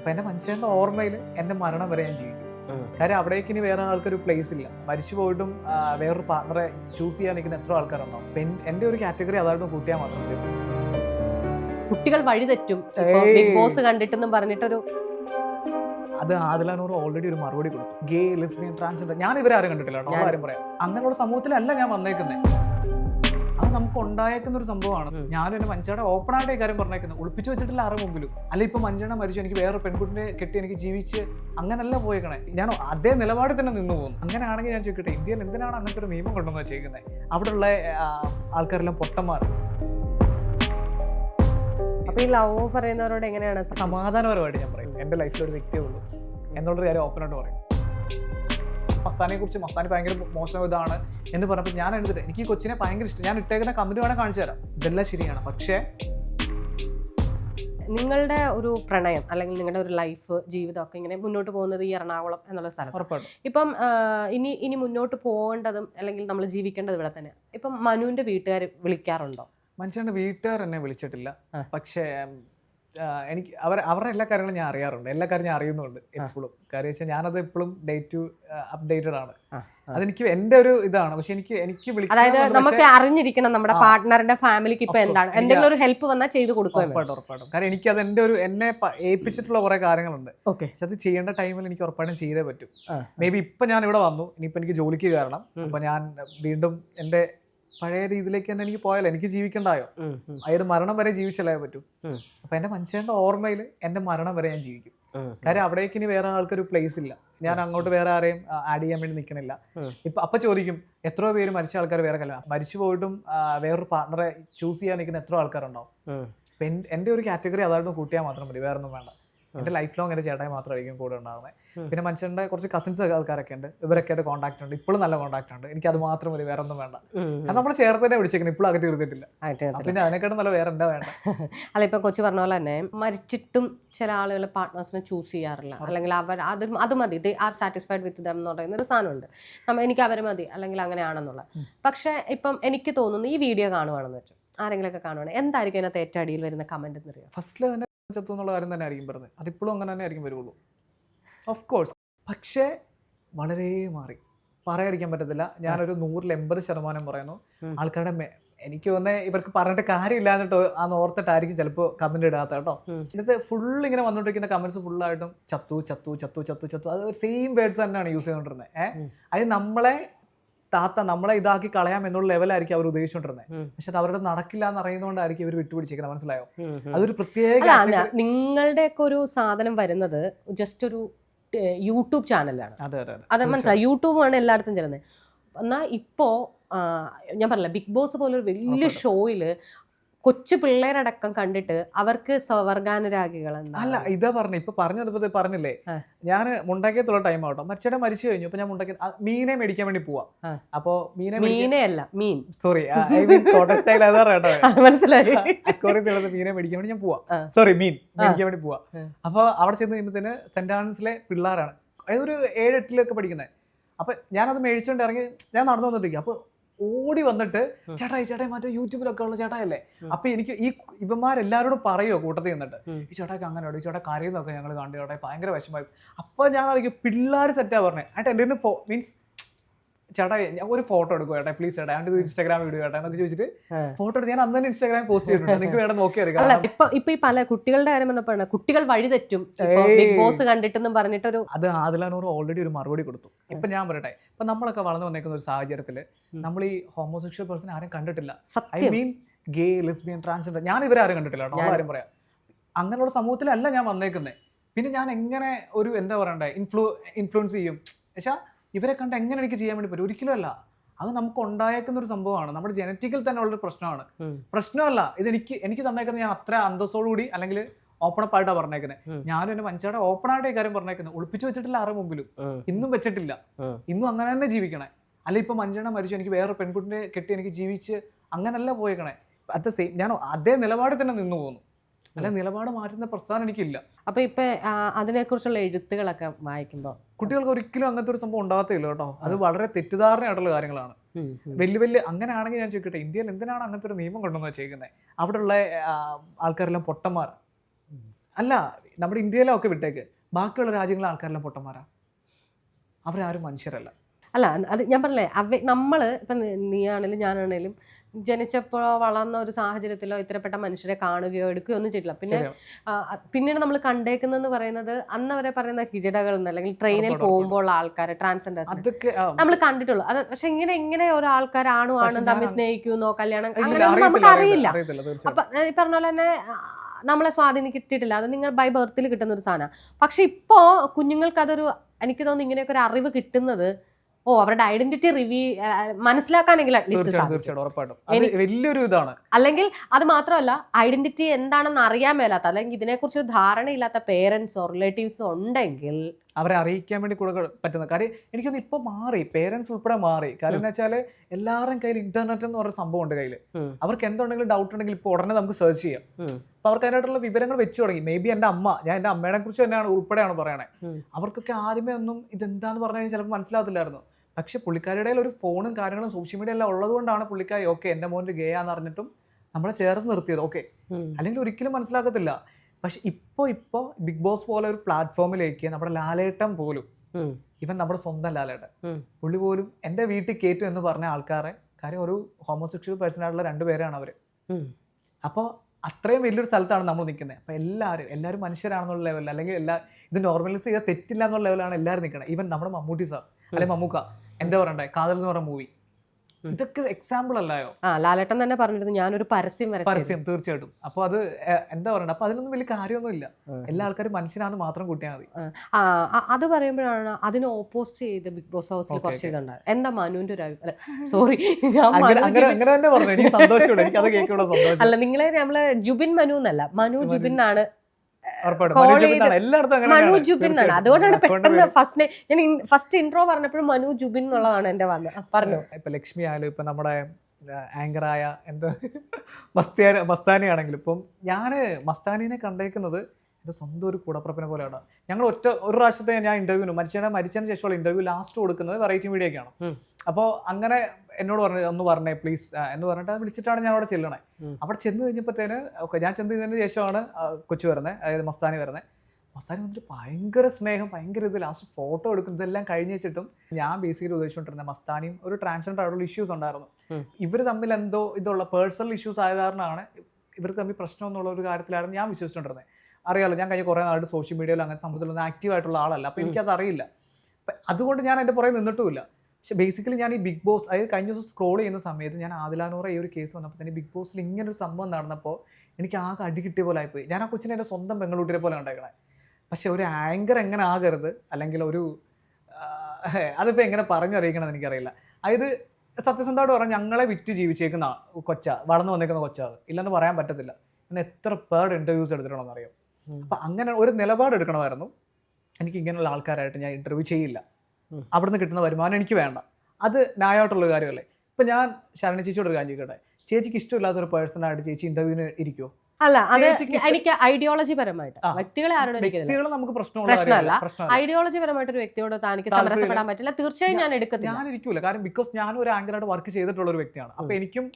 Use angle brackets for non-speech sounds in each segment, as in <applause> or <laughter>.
അപ്പൊ എന്റെ മനുഷ്യന്റെ ഓർമ്മയിൽ എന്റെ മരണം വരെ ഞാൻ ജീവിക്കും. കാര്യം അവിടേക്ക് ഇനി വേറെ ആൾക്കൊരു പ്ലേസ് ഇല്ല. മരിച്ചു പോയിട്ടും വേറൊരു പാർട്ണറെ ചൂസ് ചെയ്യാൻ നിൽക്കുന്ന എത്ര ആൾക്കാരുണ്ടാവും അപ്പൊ എൻ- എന്റെ ഒരു കാറ്റഗറി അതായിരുന്നു കൂട്ടിയാൽ മാത്രം കുട്ടികൾ വഴിതെറ്റും ബിഗ് ബോസ് കണ്ടിട്ടെന്നും പറഞ്ഞിട്ടൊരു അത് ആദിലാനൂർ ഓൾറെഡി ഒരു മറുപടി കൊടുത്തു. ഗേ ലെസ്ബിയൻ ട്രാൻസ്ജെൻഡർ ഞാൻ ഇവരെ ആരും കണ്ടിട്ടില്ല കേട്ടോ. ആരും പറയാം. അങ്ങനെയുള്ള സമൂഹത്തിലല്ല ഞാൻ വന്നേക്കുന്നത് അത് നമുക്ക് ഉണ്ടായേക്കുന്ന ഒരു സംഭവമാണ്. ഞാൻ ഞാനും എന്റെ മഞ്ചയുടെ ഓപ്പൺ ആയിട്ട് ഈ കാര്യം പറഞ്ഞേക്കുന്നത്. ഒളിപ്പിച്ചു വെച്ചിട്ടില്ല ആറ് മുമ്പിലും. അല്ല ഇപ്പൊ മഞ്ചാട മരിച്ചു എനിക്ക് വേറെ പെൺകുട്ടിനെ കെട്ടി എനിക്ക് ജീവിച്ച് അങ്ങനല്ല പോയേക്കണേ. ഞാൻ അതേ നിലപാടിൽ തന്നെ നിന്ന് പോകുന്നു. അങ്ങനെയാണെങ്കിൽ ഞാൻ ചോദിക്കട്ടെ ഇന്ത്യയിൽ എന്തിനാണ് അങ്ങനത്തെ ഒരു നിയമം കൊണ്ടുവന്ന് വെച്ചേക്കുന്നത് അവിടെയുള്ള ഉള്ള ആൾക്കാരെല്ലാം പൊട്ടന്മാർ. അപ്പൊ ഈ ലവ് പറയുന്നവരോട് എങ്ങനെയാണ്? സമാധാനപരമായിട്ട് ഞാൻ പറയും. എന്റെ ലൈഫിൽ ഒരു വ്യക്തിയേ ഉള്ളൂ. എന്നുള്ളൊരു കാര്യം ഓപ്പൺ ആയിട്ട് പറയും. മസ്താനെ കുറിച്ച് മസ്താനി ഭയങ്കര മോശം ഇതാണ് എന്ന് പറഞ്ഞപ്പോൾ ഞാൻ എഴുതിട്ട് എനിക്ക് ഈ കൊച്ചിനെ ഭയങ്കര ഇഷ്ടം. ഞാൻ ഇട്ടേക്കുന്ന കമന്റ് വേണേൽ കാണിച്ചു തരാം. ഇതെല്ലാം ശരിയാണ്. പക്ഷേ നിങ്ങളുടെ ഒരു പ്രണയം അല്ലെങ്കിൽ നിങ്ങളുടെ ഒരു ലൈഫ് ജീവിതം ഒക്കെ ഇങ്ങനെ മുന്നോട്ട് പോകുന്നത് ഈ എറണാകുളം എന്നുള്ള സ്ഥലം ഇപ്പം ഇനി ഇനി മുന്നോട്ട് പോകേണ്ടതും അല്ലെങ്കിൽ നമ്മൾ ജീവിക്കേണ്ടത് ഇവിടെ തന്നെ. ഇപ്പം മനുവിന്റെ വീട്ടുകാർ വിളിക്കാറുണ്ടോ? മനുഷ്യന്റെ വീട്ടുകാർ എന്നെ വിളിച്ചിട്ടില്ല. പക്ഷേ എനിക്ക് അവർ അവരുടെ എല്ലാ കാര്യങ്ങളും ഞാൻ അറിയാറുണ്ട്. എല്ലാ കാര്യം ഞാൻ അറിയുന്നുണ്ട് എപ്പോഴും കാര്യം വെച്ചാൽ ഞാനത് എപ്പോഴും ഡേ ടു അപ്ഡേറ്റഡ് ആണ്. അതെനിക്ക് എന്റെ ഒരു ഇതാണ്. പക്ഷെ എനിക്ക് എനിക്ക് അതായത് നമുക്ക് അറിഞ്ഞിരിക്കണം നമ്മുടെ. പാർട്ട്ണറിന്റെ ഫാമിലിക്ക് ഇപ്പൊ എന്താണ്. എന്തെങ്കിലും ഒരു ഹെൽപ്പ് വന്നാൽ ചെയ്തു കൊടുക്കും ഉറപ്പായിട്ടും ഉറപ്പായിട്ടും. കാരണം എനിക്ക് അത് എന്റെ ഒരു എന്നെ ഏൽപ്പിച്ചിട്ടുള്ള കുറെ കാര്യങ്ങളുണ്ട്. ഓക്കെ. പക്ഷെ അത് ചെയ്യേണ്ട ടൈമിൽ എനിക്ക് ഉറപ്പായിട്ടും ചെയ്തേ പറ്റും. മേ ബി ഇപ്പൊ ഞാൻ ഇവിടെ വന്നു. ഇനിയിപ്പോ എനിക്ക് ജോലിക്ക് കയറണം. അപ്പൊ ഞാൻ വീണ്ടും എന്റെ പഴയ രീതിയിലേക്ക് തന്നെ എനിക്ക് പോയാലോ? എനിക്ക് ജീവിക്കണ്ടായോ? ആ മരണം വരെ ജീവിച്ചല്ലേ പറ്റൂ. അപ്പൊ എന്റെ മനുഷ്യന്റെ ഓർമ്മയിൽ എന്റെ മരണം വരെ ഞാൻ ജീവിക്കും. കാര്യം അവിടേക്ക് ഇനി വേറെ ആൾക്കൊരു പ്ലേസ് ഇല്ല. ഞാൻ അങ്ങോട്ട് വേറെ ആരെയും ആഡ് ചെയ്യാൻ വേണ്ടി നിൽക്കണില്ല. ഇപ്പൊ അപ്പൊ ചോദിക്കും എത്ര പേര് മരിച്ച ആൾക്കാർ വേറെ കല്യാണം? മരിച്ചു പോയിട്ടും വേറൊരു പാർട്ണറെ ചൂസ് ചെയ്യാൻ നിൽക്കുന്ന എത്ര ആൾക്കാരുണ്ടാവും. അപ്പൊ എന്റെ ഒരു കാറ്റഗറി അതായിരുന്നു കൂട്ടിയാൽ മാത്രം മതി വേറൊന്നും വേണ്ട. എന്റെ ലൈഫ് ലോങ് എന്റെ ചേട്ടായി മാത്രമായിരിക്കും കൂടെ ഉണ്ടാകുന്നത് പിന്നെ മനുഷ്യന്റെ കുറച്ച് കസിൻസ് ആൾക്കാരൊക്കെ ഉണ്ട്. ഇവരൊക്കെ ആയിട്ട് കോൺടാക്ട് ഉണ്ട്. ഇപ്പോഴും നല്ല കോൺടാക്ട് ഉണ്ട്. എനിക്ക് അത് മാത്രം മതി വേറെ ഒന്നും വേണ്ട അത് നമ്മൾ ചേർത്ത് തന്നെ വിളിച്ചേക്കുന്നത് ഇപ്പോഴും അകറ്റി തീർത്തിട്ടില്ല പിന്നെ അതിനെക്കാട്ടും നല്ല വേറെ എന്താ വേണ്ട? <laughs> അല്ല ഇപ്പൊ കൊച്ചു പറഞ്ഞ പോലെ തന്നെ മരിച്ചിട്ടും ചില ആളുകൾ പാർട്ട്നേഴ്സിനെ ചൂസ് ചെയ്യാറില്ല. അല്ലെങ്കിൽ അവർ അത് അത് മതി. They are satisfied with them എന്ന് പറയുന്ന ഒരു സാധനമുണ്ട്. എനിക്ക് അവർ മതി. അല്ലെങ്കിൽ അങ്ങനെയാണെന്നുള്ള. പക്ഷെ ഇപ്പം എനിക്ക് തോന്നുന്നു ഈ വീഡിയോ കാണുവാണെന്ന് വെച്ചു. ആരെങ്കിലുമൊക്കെ കാണുവാണ്. എന്തായിരിക്കും അതിനകത്ത് ഏറ്റവും അടിയിൽ വരുന്ന കമന്റ് എന്നറിയാം? ഫസ്റ്റിൽ തന്നെ ചത്തു എന്നുള്ള കാര്യം തന്നെ ആയിരിക്കും പറഞ്ഞത്. അതിപ്പോഴും അങ്ങനെ തന്നെ ആയിരിക്കും വരുള്ളൂ. ഓഫ് കോഴ്സ് പക്ഷേ വളരെ മാറി. പറയാതിരിക്കാൻ പറ്റത്തില്ല. ഞാനൊരു നൂറിൽ എൺപത് ശതമാനം പറയുന്നു. ആൾക്കാരുടെ എനിക്ക് തോന്നുന്നത് ഇവർക്ക് പറഞ്ഞിട്ട് കാര്യമില്ല എന്നിട്ട് ആ ഓർത്തിട്ടായിരിക്കും ചിലപ്പോൾ കമന്റ് ഇടാത്ത കേട്ടോ. ഇതിനകത്ത് ഫുൾ ഇങ്ങനെ വന്നുകൊണ്ടിരിക്കുന്ന കമന്റ്സ് ഫുള്ളായിട്ടും ചത്തു ചത്തു ചത്തു ചത്തു ചത്തു. അത് സെയിം വേർഡ്സ് തന്നെയാണ് യൂസ് ചെയ്തുകൊണ്ടിരുന്നത് ഏഹ്. അത് നമ്മളെ താത്ത നമ്മളെ ഇതാക്കി കളയാം എന്നുള്ള ലെവലായിരിക്കും അവർ ഉദ്ദേശിച്ചുകൊണ്ടിരുന്നത് പക്ഷെ അത് അവരുടെ നടക്കില്ല എന്ന് അറിയുന്നതുകൊണ്ടായിരിക്കും ഇവർ വിട്ടുപിടിച്ചിരിക്കുന്നത് മനസ്സിലായോ? അതൊരു പ്രത്യേക നിങ്ങളുടെ ഒക്കെ നിങ്ങളുടെയൊക്കെ ഒരു സാധനം വരുന്നത് ജസ്റ്റ് ഒരു യൂട്യൂബ് ചാനലാണ് അതെ അതെ മനസ്സിലായി? യൂട്യൂബാണ് എല്ലായിടത്തും ചെല്ലുന്നത്. എന്നാൽ ഇപ്പോ ഞാൻ പറഞ്ഞില്ല ബിഗ് ബോസ് പോലൊരു വലിയ ഷോയിൽ ഷോയിൽ കൊച്ചു പിള്ളേരടക്കം കണ്ടിട്ട് അവർക്ക് സ്വർഗാനുരാഗികൾ എന്താ അല്ല ഇതാ പറഞ്ഞു. ഇപ്പൊ പറഞ്ഞു ഇപ്പൊ പറഞ്ഞില്ലേ? ഞാൻ മുണ്ടാക്കിയത്തുള്ള ടൈം ആവട്ടോ മരിച്ചേടെ മരിച്ചു കഴിഞ്ഞു. അപ്പൊ ഞാൻ മുണ്ടക്ക മീനെ മേടിക്കാൻ വേണ്ടി പോവാ. അപ്പോ അപ്പൊ മീനെ അല്ല മീൻ. സോറി സ്റ്റൈൽ കേട്ടോ മനസ്സിലായി. അക്വറിയത്തിലുള്ള മീനെ മേടിക്കാൻ വേണ്ടി ഞാൻ പോവാ. സോറി മീൻ മേടിക്കാൻ വേണ്ടി പോവാ. അപ്പൊ അവിടെ ചെന്ന് കഴിയുമ്പോഴത്തേന് സെന്റ് ആൻസിലെ പിള്ളേരാണ്. അതായത് ഒരു ഏഴ് എട്ടിലൊക്കെ പഠിക്കുന്നത് അപ്പൊ ഞാനത് മേടിച്ചോണ്ട് ഇറങ്ങി ഞാൻ നടന്നു വന്നിട്ടേക്ക്. അപ്പൊ ഓടി വന്നിട്ട്. ചേട്ടായി ചേട്ടായി മറ്റേ യൂട്യൂബിലൊക്കെ ഉള്ള ചേട്ടായല്ലേ. അപ്പൊ എനിക്ക് ഈ ഇവന്മാരെല്ലാരോടും പറയുമോ കൂട്ടത്തിൽ നിന്നിട്ട്? ഈ ചേട്ടാക്ക് അങ്ങനെ ഈ ചേട്ടാ കരയുന്നൊക്കെ ഞങ്ങൾ കണ്ടു ചേട്ടായി ഭയങ്കര വിഷമമായി. അപ്പൊ ഞാൻ അറിയിക്കും പിള്ളേർ സെറ്റാ പറഞ്ഞത് ആയിട്ട് എന്റെ മീൻസ് ചേട്ടാ ഞാൻ ഒരു ഫോട്ടോ എടുക്കും ചേട്ടാ പ്ലീസ് ചേട്ടാ. ഞാൻ ഇൻസ്റ്റാഗ്രാം വീഡിയോ ചേട്ടാ എന്നൊക്കെ ചോദിച്ചിട്ട് ഫോട്ടോ എടുത്ത് ഞാൻ അന്ന് തന്നെ ഇൻസ്റ്റാഗ്രാം പോസ്റ്റ് ചെയ്തിട്ടുണ്ട്. നിങ്ങൾക്ക് വേണം നോക്കി എടുക്കാം ഇപ്പൊ ഇപ്പൊ ഈ പല കുട്ടികളുടെ കാര്യം പറഞ്ഞപ്പോഴാണ് കുട്ടികൾ വഴി തെറ്റും. ബിഗ് ബോസ് കണ്ടിട്ടെന്നും പറഞ്ഞിട്ടൊരു അത് ആദിലാനൂർ ഓൾറെഡി ഒരു മറുപടി കൊടുത്തു. ഇപ്പൊ ഞാൻ പറയട്ടെ ഇപ്പൊ നമ്മളൊക്കെ വളർന്നു വന്നേക്കുന്ന ഒരു സാഹചര്യത്തിൽ. നമ്മൾ ഈ ഹോമോസെക്ഷൽ പേഴ്സൺ ആരും കണ്ടിട്ടില്ല. I mean gay lesbian transgender ഞാൻ ഇവരെ ആരും കണ്ടിട്ടില്ല കേട്ടോ ആരും പറയാം. അങ്ങനെയുള്ള സമൂഹത്തിലല്ല ഞാൻ വന്നേക്കുന്നത് പിന്നെ ഞാൻ എങ്ങനെ ഒരു എന്താ പറയണ്ടേ ഇൻഫ്ലൂ ഇൻഫ്ലുവൻസ് ചെയ്യും? പക്ഷേ ഇവരെ കണ്ട് എങ്ങനെ എനിക്ക് ചെയ്യാൻ വേണ്ടി പറ്റും? ഒരിക്കലും അല്ല. അത് നമുക്ക് ഉണ്ടായേക്കുന്ന ഒരു സംഭവമാണ്. നമ്മുടെ ജനറ്റിക്കിൽ തന്നെ ഉള്ളൊരു പ്രശ്നമാണ്. പ്രശ്നമല്ല. ഇത് എനിക്ക് എനിക്ക് തന്നേക്കുന്നത് ഞാൻ അത്ര അന്തസ്സോടുകൂടി അല്ലെങ്കിൽ ഓപ്പൺ അപ്പ് ആയിട്ടാണ് പറഞ്ഞേക്കുന്നത്. ഞാനും എന്റെ മനുഷ്യരുടെ ഓപ്പൺ ആയിട്ട് കാര്യം പറഞ്ഞേക്കുന്നത് ഒളിപ്പിച്ചു വെച്ചിട്ടില്ല ആറ് മുമ്പിലും. ഇന്നും വെച്ചിട്ടില്ല. ഇന്നും അങ്ങനെ തന്നെ ജീവിക്കണേ. അല്ല ഇപ്പൊ മഞ്ചേണ മരിച്ചു. എനിക്ക് വേറെ പെൺകുട്ടിനെ കെട്ടി എനിക്ക് ജീവിച്ച് അങ്ങനല്ല പോയേക്കണേ. അറ്റ് സെയിം ഞാൻ അതേ നിലപാടിൽ തന്നെ നിന്നു പോകുന്നു അല്ല നിലപാട് മാറ്റുന്ന പ്രസ്ഥാനം എനിക്കില്ല. അപ്പൊ ഇപ്പൊ അതിനെക്കുറിച്ചുള്ള എഴുത്തുകളൊക്കെ വായിക്കുമ്പോൾ കുട്ടികൾക്ക് ഒരിക്കലും അങ്ങനത്തെ ഒരു സംഭവം ഉണ്ടാകത്തില്ല കേട്ടോ. അത് വളരെ തെറ്റിദ്ധാരണയായിട്ടുള്ള കാര്യങ്ങളാണ്. വലിയ വലിയ അങ്ങനെയാണെങ്കിൽ ഞാൻ ചോദിക്കട്ടെ ഇന്ത്യയിൽ എന്തിനാണ് അങ്ങനത്തെ ഒരു നിയമം കൊണ്ടുവന്ന് വെച്ചേക്കുന്നത് അവിടെയുള്ള ആൾക്കാരെല്ലാം പൊട്ടന്മാർ. അല്ല നമ്മുടെ ഇന്ത്യയിലെ ഒക്കെ വിട്ടേക്ക്. ബാക്കിയുള്ള രാജ്യങ്ങളിലെ ആൾക്കാരെല്ലാം പൊട്ടന്മാരാ. അവരാരും മനുഷ്യരല്ല. അല്ല അത് ഞാൻ പറഞ്ഞില്ലേ അവ നമ്മൾ ഇപ്പം നീ ആണെങ്കിലും ഞാനാണെങ്കിലും ജനിച്ചപ്പോൾ വളർന്ന ഒരു സാഹചര്യത്തിലോ ഇത്തരപ്പെട്ട മനുഷ്യരെ കാണുകയോ എടുക്കുകയോ ഒന്നും ചെയ്തില്ല പിന്നെ. പിന്നീട് നമ്മൾ കണ്ടേക്കുന്നതെന്ന് പറയുന്നത് അന്ന് അവരെ പറയുന്ന ഹിജടകൾ അല്ലെങ്കിൽ ട്രെയിനിൽ പോകുമ്പോൾ ആൾക്കാരെ ട്രാൻസ്ജെൻഡേഴ്സ് നമ്മൾ കണ്ടിട്ടുള്ളൂ. അത് പക്ഷെ ഇങ്ങനെ എങ്ങനെ ഓരോ ആൾക്കാർ ആണും തമ്മിൽ സ്നേഹിക്കുന്നോ കല്യാണം അങ്ങനെയൊന്നും നമുക്ക് അറിയില്ല. അപ്പൊ ഈ പറഞ്ഞ പോലെ തന്നെ നമ്മളെ നമ്മളെ സ്വാധീനിക്കിട്ടിട്ടില്ല. അത് നിങ്ങൾ ബൈ ബർത്തിൽ കിട്ടുന്ന ഒരു സാധനമാണ് പക്ഷെ ഇപ്പോ കുഞ്ഞുങ്ങൾക്ക് അതൊരു എനിക്ക് തോന്നുന്നു ഇങ്ങനെയൊക്കെ ഒരു അറിവ് കിട്ടുന്നത് ഓ അവരുടെ ഐഡന്റിറ്റി റിവ്യൂ മനസ്സിലാക്കാനെങ്കിൽ അറ്റ്ലീസ്റ്റ് വലിയൊരു ഇതാണ്. അല്ലെങ്കിൽ അത് മാത്രമല്ല ഐഡന്റിറ്റി എന്താണെന്ന് അറിയാൻ മേലാത്ത അല്ലെങ്കിൽ ഇതിനെക്കുറിച്ച് ധാരണയില്ലാത്ത പേരൻസോ റിലേറ്റീവ്സോ ഉണ്ടെങ്കിൽ അവരെ അറിയിക്കാൻ വേണ്ടി കൂടെ പറ്റുന്ന കാര്യം എനിക്കൊന്ന് ഇപ്പൊ മാറി പേരൻസ് ഉൾപ്പെടെ മാറി. കാര്യം എന്ന് വെച്ചാൽ എല്ലാവരുടെയും കയ്യിൽ ഇന്റർനെറ്റ് എന്ന് പറഞ്ഞ സംഭവം ഉണ്ട് കയ്യിൽ അവർക്ക് എന്തുണ്ടെങ്കിലും ഡൗട്ട് ഉണ്ടെങ്കിൽ ഇപ്പൊ ഉടനെ നമുക്ക് സെർച്ച് ചെയ്യാം. അപ്പൊ അവർക്ക് അതിനായിട്ടുള്ള വിവരങ്ങൾ വെച്ച് തുടങ്ങി. മേ ബി എന്റെ അമ്മ ഞാൻ എന്റെ അമ്മയെ കുറിച്ച് തന്നെയാണ് ഉൾപ്പെടെയാണ് പറയണേ. അവർക്കൊക്കെ ആദ്യമേ ഒന്നും ഇതെന്താന്ന് പറഞ്ഞു കഴിഞ്ഞാൽ ചിലപ്പോൾ മനസ്സിലാകത്തില്ലായിരുന്നു. പക്ഷെ പുള്ളിക്കാരുടെ ഒരു ഫോണും കാര്യങ്ങളും സോഷ്യൽ മീഡിയ എല്ലാം ഉള്ളത് കൊണ്ടാണ് പുള്ളിക്കാരി ഓക്കെ എന്റെ മോന്റെ ഗേ ആന്ന് അറിഞ്ഞിട്ടും നമ്മളെ ചേർന്ന് നിർത്തിയത്. ഓക്കെ അല്ലെങ്കിൽ ഒരിക്കലും മനസ്സിലാക്കത്തില്ല പക്ഷെ ഇപ്പോൾ ഇപ്പോൾ ബിഗ് ബോസ് പോലെ ഒരു പ്ലാറ്റ്ഫോമിലേക്ക് നമ്മുടെ ലാലേട്ടം പോലും ഇവൻ നമ്മുടെ സ്വന്തം ലാലേട്ടൻ. പുള്ളി പോലും എന്റെ വീട്ടിൽ കയറ്റും എന്ന് പറഞ്ഞ ആൾക്കാരെ കാര്യം ഒരു ഹോമോസെക്ഷൽ പേഴ്സൺ ആയിട്ടുള്ള രണ്ടുപേരാണ് അവർ അപ്പോൾ അത്രയും വലിയൊരു സ്ഥലത്താണ് നമ്മൾ നിൽക്കുന്നത്. അപ്പോൾ എല്ലാവരും എല്ലാവരും മനുഷ്യരാണെന്നുള്ള ലെവലിൽ അല്ലെങ്കിൽ എല്ലാ ഇത് നോർമലൈസ് ചെയ്താൽ തെറ്റില്ല എന്നുള്ള ലെവലാണ് എല്ലാവരും നിൽക്കുന്നത്. ഈവൻ നമ്മുടെ മമ്മൂട്ടി സാർ അല്ലെങ്കിൽ മമ്മൂക്ക എന്താ പറയണ്ടേ? കാതൽ എന്ന് പറഞ്ഞ മൂവി. ഇതൊക്കെ എക്സാമ്പിൾ അല്ലായോ? ആ ലാലേട്ടൻ തന്നെ പറഞ്ഞിരുന്നു ഞാനൊരു പരസ്യം വരെ പരസ്യം തീർച്ചയായിട്ടും. അപ്പോൾ അത് എന്താ പറയണ്ട അപ്പോൾ അതിനൊന്നും വലിയ കാര്യമൊന്നുമില്ല. ഇല്ല എല്ലാ ആൾക്കാരും മനുഷ്യനാന്ന് മാത്രം കൂട്ടിയാൽ മതി. അത് പറയുമ്പോഴാണ് അതിനെ ഓപ്പോസിറ്റ് ചെയ്ത് ബിഗ് ബോസ് ഹൗസിൽ കുറച്ച് okay. ഇതുണ്ടായി എന്താ മനുവിന്റെ ഒരു സോറി <laughs> അല്ല നിങ്ങളെ നമ്മൾ ജുബിൻ മനു എന്നല്ല. മനു. ജുബിൻ call മനു ജുബിൻ എന്നാണ്. അതുകൊണ്ടാണ് പെട്ടെന്ന് ഫസ്റ്റ് ഞാൻ ഫസ്റ്റ് ഇൻട്രോ പറഞ്ഞപ്പോഴും മനു ജുബിൻ എന്നുള്ളതാണ് എന്റെ വന്നത്. പറഞ്ഞു. ഇപ്പൊ ലക്ഷ്മി ആയാലും ഇപ്പൊ നമ്മുടെ ആങ്കറായ എന്താ മസ്താനി മസ്താനി ആണെങ്കിലും. ഇപ്പം ഞാൻ മസ്താനിനെ കണ്ടേക്കുന്നത് എന്റെ സ്വന്തം ഒരു കൂടപ്പുറപ്പിനെ പോലെയാണ്. ഞങ്ങൾ ഒറ്റ ഒരു പ്രാവശ്യത്തെ ഞാൻ ഇന്റർവ്യൂവിന് മരിച്ചതിന് മരിച്ചതിന് ശേഷമുള്ള ഇന്റർവ്യൂ ലാസ്റ്റ് കൊടുക്കുന്നത് വെറൈറ്റി മീഡിയ ഒക്കെയാണ് അപ്പോൾ അങ്ങനെ എന്നോട് പറഞ്ഞു ഒന്ന് പറഞ്ഞേ പ്ലീസ് എന്ന് പറഞ്ഞിട്ട് അത് വിളിച്ചിട്ടാണ് ഞാൻ അവിടെ ചെല്ലണേ അവിടെ ചെന്ന് കഴിഞ്ഞപ്പോഴത്തേന് ഓക്കെ ഞാൻ ചെന്ന് കഴിഞ്ഞതിന് ശേഷമാണ് കൊച്ചു വരുന്നത് അതായത് മസ്താനി വരുന്നത് മസ്താനി വന്നിട്ട് ഭയങ്കര സ്നേഹം ഭയങ്കര ഇത് ലാസ്റ്റ് ഫോട്ടോ എടുക്കും ഇതെല്ലാം കഴിഞ്ഞ് വെച്ചിട്ടും ഞാൻ ബേസിക്കലി ഉദ്ദേശിച്ചുകൊണ്ടിരുന്ന മസ്താനിയും ഒരു ട്രാൻസ്ജെൻഡർ ആയിട്ടുള്ള ഇഷ്യൂസ് ഉണ്ടായിരുന്നു. ഇവർ തമ്മിൽ എന്തോ ഇതുള്ള പേഴ്സണൽ ഇഷ്യൂസ് ആയ കാരണമാണ് ഇവർക്ക് തമ്മിൽ പ്രശ്നം എന്നുള്ള ഒരു കാര്യത്തിലായിരുന്നു ഞാൻ വിശ്വസിച്ചുകൊണ്ടിരുന്നത് അറിയാലോ ഞാൻ കഴിഞ്ഞ കുറേ നാളായിട്ട് സോഷ്യൽ മീഡിയയിൽ അങ്ങനെ സംബന്ധിച്ചിലൊന്നും ആക്റ്റീവ് ആയിട്ടുള്ള ആളല്ല. അപ്പോൾ എനിക്കത് അറിയില്ല അപ്പൊ അതുകൊണ്ട് ഞാൻ എന്റെ പുറകെ നിന്നിട്ടുമില്ല. പക്ഷെ ബേസിക്കലി ഞാൻ ഈ ബിഗ് ബോസ് അതായത് കഴിഞ്ഞ ദിവസം സ്ക്രോൾ ചെയ്യുന്ന സമയത്ത് ഞാൻ ആദിലാനൂറ ഈ ഒരു കേസ് വന്നപ്പോൾ തന്നെ ബിഗ് ബോസിൽ ഇങ്ങനെ ഒരു സംഭവം നടന്നപ്പോൾ എനിക്ക് ആകെ അടി കിട്ടിയ പോലെ ആയിപ്പോയി. ഞാൻ ആ കൊച്ചിനെ എന്റെ സ്വന്തം പെങ്ങളുട്ടിയെ പോലെ ഉണ്ടാക്കണേ പക്ഷെ ഒരു ആങ്കർ എങ്ങനെ ആകരുത്? അല്ലെങ്കിൽ ഒരു അതിപ്പോൾ എങ്ങനെ പറഞ്ഞറിയിക്കണം എന്ന് എനിക്കറിയില്ല. അതായത് സത്യസന്ധമായിട്ട് പറഞ്ഞാൽ ഞങ്ങളെ വിറ്റ് ജീവിച്ചേക്കുന്ന കൊച്ച വളർന്നു വന്നേക്കുന്ന കൊച്ചാ അത്. ഇല്ലെന്ന് പറയാൻ പറ്റത്തില്ല. ഞാൻ എത്ര പേർഡ് ഇന്റർവ്യൂസ് എടുത്തിട്ടുണ്ടെന്ന് അറിയാം. അപ്പം അങ്ങനെ ഒരു നിലപാട് എടുക്കണമായിരുന്നു എനിക്ക് ഇങ്ങനെയുള്ള ആൾക്കാരായിട്ട് ഞാൻ ഇന്റർവ്യൂ ചെയ്യില്ല. അവിടുന്ന് കിട്ടുന്ന വരുമാനം എനിക്ക് വേണ്ട. അത് ന്യായമായിട്ടുള്ള കാര്യമല്ലേ? ഇപ്പം ഞാൻ ശരണ ചേച്ചിയോട് ഒരു കാര്യം ചോദിക്കട്ടെ? ചേച്ചിക്ക് ഇഷ്ടമില്ലാത്ത ഒരു പേഴ്സൺ ആയിട്ട് ചേച്ചി ഇന്റർവ്യൂവിന് ഇരിക്കുമോ അല്ല അത് എനിക്ക് ഐഡിയോളജി പരമായിട്ട്. വ്യക്തികളെ ആരോടും നമുക്ക് പ്രശ്നമല്ല. ഐഡിയോളജി പരമായിട്ട് ഒരു വ്യക്തിയോട് താനിക്ക്. സമരസപ്പെടാൻ പറ്റില്ല. തീർച്ചയായും ഞാൻ എടുക്കത്തില്ല. ഞാൻ ഇരിക്കൂല. കാരണം ബിക്കോസ് ഞാൻ ഒരു ആങ്കറായിട്ട് വർക്ക് ചെയ്തിട്ടുള്ള ഒരു വ്യക്തിയാണ്. അപ്പൊ എനിക്കും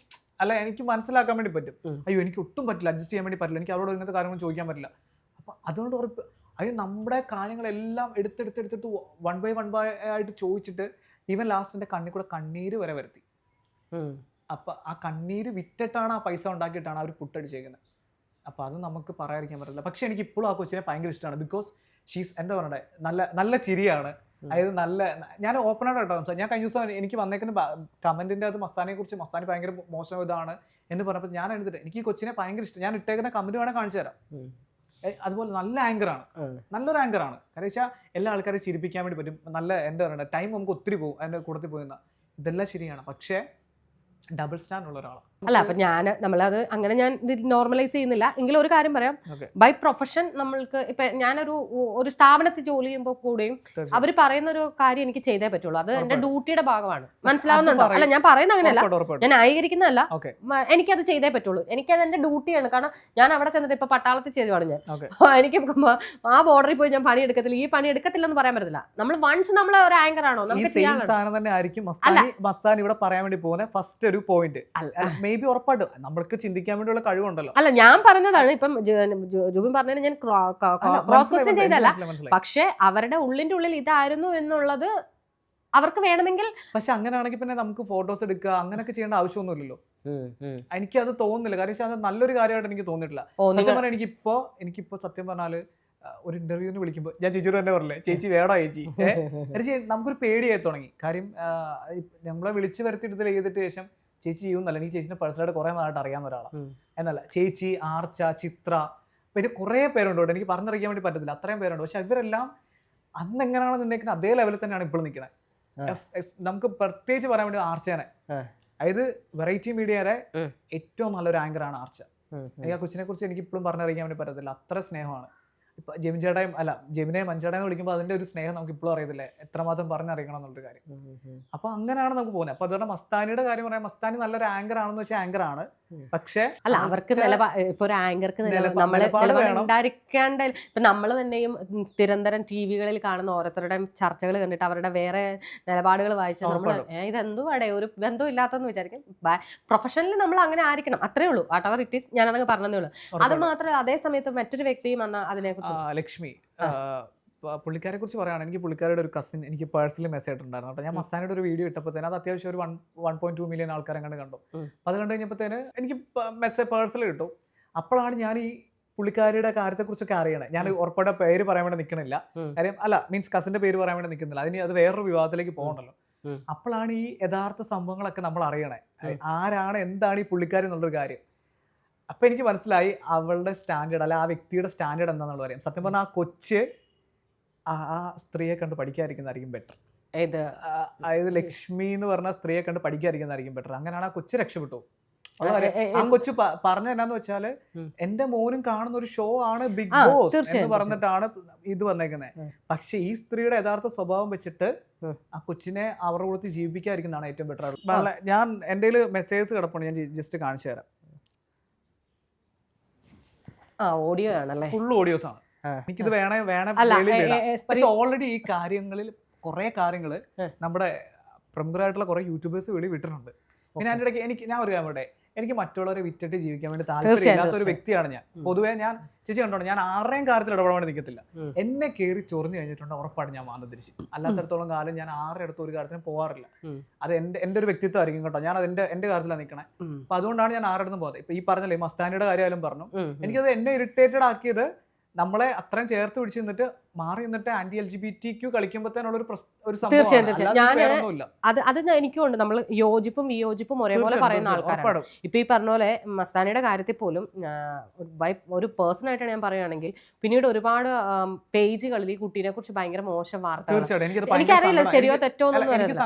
അല്ല എനിക്ക് മനസ്സിലാക്കാൻ വേണ്ടി പറ്റും. അയ്യോ എനിക്ക് ഒട്ടും പറ്റില്ല. അഡ്ജസ്റ്റ് ചെയ്യാൻ വേണ്ടി പറ്റില്ല. എനിക്ക് അവരോട് ഇങ്ങനത്തെ കാര്യങ്ങൾ ചോദിക്കാൻ പറ്റില്ല. അപ്പൊ അതുകൊണ്ട് ഉറപ്പ് അയ്യോ നമ്മുടെ കാര്യങ്ങളെല്ലാം എടുത്തെടുത്തെടുത്തിട്ട് വൺ ബൈ വൺ ബൈ ആയിട്ട് ചോദിച്ചിട്ട് ഈവൻ ലാസ്റ്റിന്റെ കണ്ണിൽ കൂടെ കണ്ണീര് വരെ വരുത്തി. അപ്പം ആ കണ്ണീര് വിറ്റിട്ടാണ് ആ പൈസ ഉണ്ടാക്കിയിട്ടാണ് അവർ പുട്ടടിച്ചേക്കുന്നത് അപ്പൊ അത് നമുക്ക് പറയാതിരിക്കാൻ പറ്റില്ല പക്ഷെ എനിക്ക് ഇപ്പോഴും ആ കൊച്ചിനെ ഭയങ്കര ഇഷ്ടമാണ് ബിക്കോസ് ഷീസ് എന്താ പറയണ്ടേ? നല്ല നല്ല ചിരിയാണ്. അതായത് നല്ല ഞാൻ ഓപ്പൺ ആയിട്ട് കേട്ടോ സംസാരിച്ചത്. ഞാൻ കഴിഞ്ഞ ദിവസം എനിക്ക് വന്നേക്കുന്ന കമന്റിന്റെ അത് മസ്താനെ കുറിച്ച് മസ്താനി ഭയങ്കര മോശം ഇതാണ് എന്ന് പറഞ്ഞപ്പോൾ ഞാൻ എഴുതിട്ട് എനിക്ക് ഈ കൊച്ചിനെ ഭയങ്കര ഇഷ്ടം. ഞാൻ ഇട്ടേക്കുന്ന കമന്റ് വേണേൽ കാണിച്ചു തരാം. അതുപോലെ നല്ല ആങ്കറാണ് ആണ്. നല്ലൊരു ആങ്കറാണ് കാരണം വെച്ചാൽ എല്ലാ ആൾക്കാരെയും ചിരിപ്പിക്കാൻ വേണ്ടി പറ്റും. നല്ല എന്താ പറയുക ടൈം നമുക്ക് ഒത്തിരി പോകും. അതിന്റെ കൂട്ടത്തിൽ പോയിരുന്ന ഇതെല്ലാം ശരിയാണ്. പക്ഷേ ഡബിൾ സ്റ്റാൻഡ് ഉള്ള ഒരാളാണ് അല്ല അപ്പൊ ഞാൻ നമ്മളത് അങ്ങനെ ഞാൻ നോർമലൈസ് ചെയ്യുന്നില്ല. എങ്കിലും ഒരു കാര്യം പറയാം. ബൈ പ്രൊഫഷൻ നമ്മൾക്ക് ഇപ്പൊ ഞാനൊരു ഒരു സ്ഥാപനത്തിൽ ജോലി ചെയ്യുമ്പോൾ കൂടെയും. അവർ പറയുന്ന ഒരു കാര്യം എനിക്ക് ചെയ്തേ പറ്റുള്ളൂ. അത് എന്റെ ഡ്യൂട്ടിയുടെ ഭാഗമാണ്. മനസ്സിലാവുന്നുണ്ടോ? അല്ല ഞാൻ പറയുന്ന അങ്ങനെയല്ല. ഞാൻ ന്യായീകരിക്കുന്നതല്ല. എനിക്കത് ചെയ്തേ പറ്റുള്ളൂ. എനിക്കത് എന്റെ ഡ്യൂട്ടിയാണ് കാരണം ഞാൻ അവിടെ ചെന്നിട്ട് ഇപ്പൊ പട്ടാളത്തിൽ ചെയ്തുവാണ് ഞാൻ. എനിക്ക് ആ ബോർഡറിൽ പോയി ഞാൻ പണി എടുക്കത്തില്ല ഈ പണി എടുക്കത്തില്ല എന്ന് പറയാൻ പറ്റില്ല നമ്മൾ വൺസ് നമ്മൾ ഒരു ആങ്കർ ആണോ? നമുക്ക് മസ്താനി മസ്താനി ഇവിടെ പറയാൻ വേണ്ടി പോകുന്ന ഫസ്റ്റ് ഒരു പോയിന്റ്. മേ ബി ഉറപ്പായിട്ടും. നമ്മൾക്ക് ചിന്തിക്കാൻ വേണ്ടിയുള്ള കഴിവുണ്ടല്ലോ. അല്ല ഞാൻ പറഞ്ഞതാണ് ഇപ്പം ജൂബിൻ പറഞ്ഞത് ഞാൻ ക്രോസ് ക്വസ്റ്റ്യൻ ചെയ്തല്ല. പക്ഷെ അവരുടെ ഉള്ളിന്റെ ഉള്ളിൽ ഇതായിരുന്നു എന്നുള്ളത് അവർക്ക് വേണമെങ്കിൽ പക്ഷെ അങ്ങനെയാണെങ്കിൽ പിന്നെ നമുക്ക് ഫോട്ടോസ് എടുക്കുക അങ്ങനെയൊക്കെ ചെയ്യേണ്ട ആവശ്യമൊന്നുമില്ലല്ലോ. എനിക്ക് അത് തോന്നുന്നില്ല. കാരണം അത് നല്ലൊരു കാര്യമായിട്ട് എനിക്ക് തോന്നിയിട്ടില്ല. സത്യം പറഞ്ഞാൽ എനിക്കിപ്പോ എനിക്കിപ്പോ സത്യം പറഞ്ഞാൽ ഒരു ഇന്റർവ്യൂവിന് വിളിക്കുമ്പോൾ ഞാൻ ചേച്ചിയോട് തന്നെ പറഞ്ഞില്ലേ ചേച്ചി വേടാ ചേച്ചി. ഏ? <laughs> കാരണം ചേ- നമുക്കൊരു പേടിയായി തുടങ്ങി. കാര്യം നമ്മളെ വിളിച്ചു വരുത്തിയിട്ട് ചെയ്തിട്ട് ശേഷം ചേച്ചി ചെയ്യുന്നു അല്ലെങ്കിൽ ചേച്ചിനെ പേഴ്സണലായിട്ട് കുറെ നാളായിട്ട് അറിയാവുന്ന ഒരാളാണ് എന്നല്ല ചേച്ചി ആർച്ച ചിത്ര പിന്നെ കുറേ പേരുണ്ട് കേട്ടോ. എനിക്ക് പറഞ്ഞറിയിക്കാൻ വേണ്ടി പറ്റത്തില്ല. അത്രയും പേരുണ്ട്. പക്ഷെ ഇവരെല്ലാം അന്ന് എങ്ങനെയാണോ നിന്നേക്കുന്നത് അതേ ലെവലിൽ തന്നെയാണ് ഇപ്പോൾ നിൽക്കുന്നത്. നമുക്ക് പ്രത്യേകിച്ച് പറയാൻ വേണ്ടി ആർച്ചേനെ. അതായത് വെറൈറ്റി മീഡിയയുടെ ഏറ്റവും നല്ലൊരു ആങ്കറാണ് ആർച്ച. എനിക്ക് ആ കൊച്ചിനെ കുറിച്ച് എനിക്ക് ഇപ്പോഴും പറഞ്ഞറിയിക്കാൻ വേണ്ടി പറ്റത്തില്ല. അത്ര സ്നേഹമാണ്. ഇപ്പൊ ജെമിൻ ചേട്ടായും അല്ല ജെമിനെ മഞ്ചേട്ടായും വിളിക്കുമ്പോൾ അതിന്റെ ഒരു സ്നേഹം നമുക്ക് ഇപ്പോഴും അറിയത്തില്ലേ? എത്രമാത്രം പറഞ്ഞറിയിക്കണം എന്നുള്ളൊരു കാര്യം അപ്പൊ അങ്ങനെയാണ് നമുക്ക് പോകുന്നത്. അപ്പൊ അതുകൊണ്ട് മസ്താനിയുടെ കാര്യം പറയാം മസ്താനി നല്ലൊരു ആങ്കർ ആണെന്ന് വെച്ചാൽ ആങ്കർ ആണ്. പക്ഷെ അല്ല അവർക്ക് നിലപാ ഇപ്പൊ ഒരു ആങ്കർക്ക് നമ്മളെ ഉണ്ടായിരിക്കേണ്ട ഇപ്പൊ നമ്മൾ തന്നെയും നിരന്തരം ടി വികളിൽ കാണുന്ന ഓരോരുത്തരുടെയും ചർച്ചകൾ കണ്ടിട്ട് അവരുടെ വേറെ നിലപാടുകൾ വായിച്ചാൽ നമ്മൾ ഇതെന്തോ ഇത് എന്തുവാടേ ഒരു ബന്ധം ഇല്ലാത്തെന്ന് വിചാരിക്കും. പ്രൊഫഷണലി നമ്മൾ അങ്ങനെ ആയിരിക്കണം. അത്രേ ഉള്ളൂ. വാട്ട് അവർ ഇറ്റ് ഈസ് ഞാനതൊക്കെ പറഞ്ഞതേ ഉള്ളൂ. അത് മാത്രമല്ല അതേ സമയത്ത് മറ്റൊരു വ്യക്തിയും വന്ന അതിനെ ലക്ഷ്മി പുള്ളിക്കാരെ കുറിച്ച് പറയുകയാണ് എനിക്ക് പുള്ളിക്കാരുടെ ഒരു കസിൻ എനിക്ക് പേഴ്സണലി മെസ്സേജ് ഉണ്ടായിരുന്നു കേട്ടോ ഞാൻ ഉം. ഒരു വീഡിയോ ഇട്ടപ്പോൾ തന്നെ അത് അത്യാവശ്യം ഒരു one one point two million ആൾക്കാരെ കണ്ട്. കണ്ടു അപ്പം അത് കണ്ടു കഴിഞ്ഞപ്പോഴത്തേന് എനിക്ക് മെസ്സേജ് പേഴ്സണൽ കിട്ടും. അപ്പോഴാണ് ഞാൻ ഈ പുള്ളിക്കാരിയുടെ കാര്യത്തെക്കുറിച്ചൊക്കെ അറിയണേ. ഞാൻ ഉറപ്പായിട്ട് പേര് പറയാൻ വേണ്ടി നിൽക്കണില്ല. കാര്യം അല്ല മീൻസ് കസിന്റെ പേര് പറയാൻ വേണ്ടി നിൽക്കുന്നില്ല അതിന് അത് വേറൊരു വിവാദത്തിലേക്ക് പോകണമല്ലോ അപ്പോഴാണ് ഈ യഥാർത്ഥ സംഭവങ്ങളൊക്കെ നമ്മൾ അറിയണേ. ആരാണ് എന്താണ് ഈ പുള്ളിക്കാരി എന്നുള്ളൊരു കാര്യം. അപ്പൊ എനിക്ക് മനസ്സിലായി അവളുടെ സ്റ്റാൻഡേർഡ് അല്ല ആ വ്യക്തിയുടെ സ്റ്റാൻഡേർഡ് എന്താണെന്നുള്ള പറയാം സത്യം പറഞ്ഞാൽ ആ കൊച്ച് ആ സ്ത്രീയെ കണ്ട് പഠിക്കാതിരിക്കുന്നതായിരിക്കും ബെറ്റർ അതായത് ലക്ഷ്മി എന്ന് പറഞ്ഞ സ്ത്രീയെ കണ്ട് പഠിക്കാതിരിക്കുന്നതായിരിക്കും ബെറ്റർ അങ്ങനെയാണ് ആ കൊച്ചു രക്ഷപ്പെട്ടു. ആ കൊച്ചു പറഞ്ഞ എന്നാന്ന് വെച്ചാൽ എന്റെ മോനും കാണുന്ന ഒരു ഷോ ആണ് ബിഗ് ബോസ് എന്ന് പറഞ്ഞിട്ടാണ് ഇത് വന്നേക്കുന്നത് പക്ഷെ ഈ സ്ത്രീയുടെ യഥാർത്ഥ സ്വഭാവം വെച്ചിട്ട് ആ കൊച്ചിനെ അവരുടെ കൊടുത്ത് ജീവിപ്പിക്കാതിരിക്കുന്നതാണ് ഏറ്റവും ബെറ്റർ ഞാൻ എന്റെ മെസ്സേജ് കിടപ്പുണ്ട് ഞാൻ ജസ്റ്റ് കാണിച്ചു തരാം. ആ ഓഡിയോ ആണല്ലേ? ഫുൾ ഓഡിയോസ് ആണ്. എനിക്കിത് വേണേ വേണേ പക്ഷെ ഓൾറെഡി ഈ കാര്യങ്ങളിൽ കുറെ കാര്യങ്ങൾ. നമ്മുടെ പ്രമുഖരായിട്ടുള്ള കുറെ യൂട്യൂബേഴ്സ് വെളി വിട്ടിട്ടുണ്ട്. പിന്നെ അതിന്റെ ഇടയ്ക്ക് എനിക്ക് ഞാൻ ഒരു കാര്യം പറയട്ടെ എനിക്ക് മറ്റുള്ളവരെ വിറ്റിട്ട് ജീവിക്കാൻ വേണ്ടി താല്പര്യമില്ലാത്ത ഒരു വ്യക്തിയാണ് ഞാൻ. പൊതുവെ ഞാൻ ചേച്ചി കണ്ടോ ഞാൻ ആരുടെയും കാര്യത്തിൽ ഇടപെടാൻ വേണ്ടി നിൽക്കത്തില്ല എന്നെ കയറി ചൊറിഞ്ഞു കഴിഞ്ഞിട്ടുണ്ട് ഉറപ്പാണ് ഞാൻ മാന്ത തിരിച്ച് അല്ലാത്തടത്തോളം കാലം ഞാൻ ആരുടെ അടുത്ത് ഒരു കാര്യത്തിനും പോകാറില്ല അത് എന്റെ എന്റെ ഒരു വ്യക്തിത്വം ആയിരിക്കും കേട്ടോ. ഞാൻ അത് എന്റെ എന്റെ കാര്യത്തിലാണ് നിൽക്കണേ. അപ്പൊ അതുകൊണ്ടാണ് ഞാൻ ആരുടെ അടുത്തും പോകാതെ ഇപ്പൊ ഈ പറഞ്ഞല്ലേ മസ്താനിയുടെ കാര്യമായാലും പറഞ്ഞു. എനിക്കത് എന്നെ ഇറിറ്റേറ്റഡ് ആക്കിയത് നമ്മളെ അത്രയും ചേർത്ത് പിടിച്ച് നിന്നിട്ട് മാറി നിന്നിട്ട് anti L G B T Q കളിക്കുമ്പോഴത്തേനുള്ള ഒരു തീർച്ചയായും. തീർച്ചയായും. അത് അത് എനിക്കും ഉണ്ട്. നമ്മൾ യോജിപ്പും വിയോജിപ്പും ഒരേപോലെ പറയുന്ന. ആൾക്കാരാണ്. ഇപ്പൊ ഈ പറഞ്ഞ പോലെ മസ്താനിയുടെ കാര്യത്തിൽ പോലും ഒരു ബൈ- ഒരു പേഴ്സൺ ആയിട്ടാണ് ഞാൻ പറയുകയാണെങ്കിൽ പിന്നീട് ഒരുപാട് പേജുകളിൽ ഈ കുട്ടീനെ കുറിച്ച് ഭയങ്കര മോശം വാർത്ത എനിക്കറിയില്ല ശരിയോ തെറ്റോ എന്നൊന്നും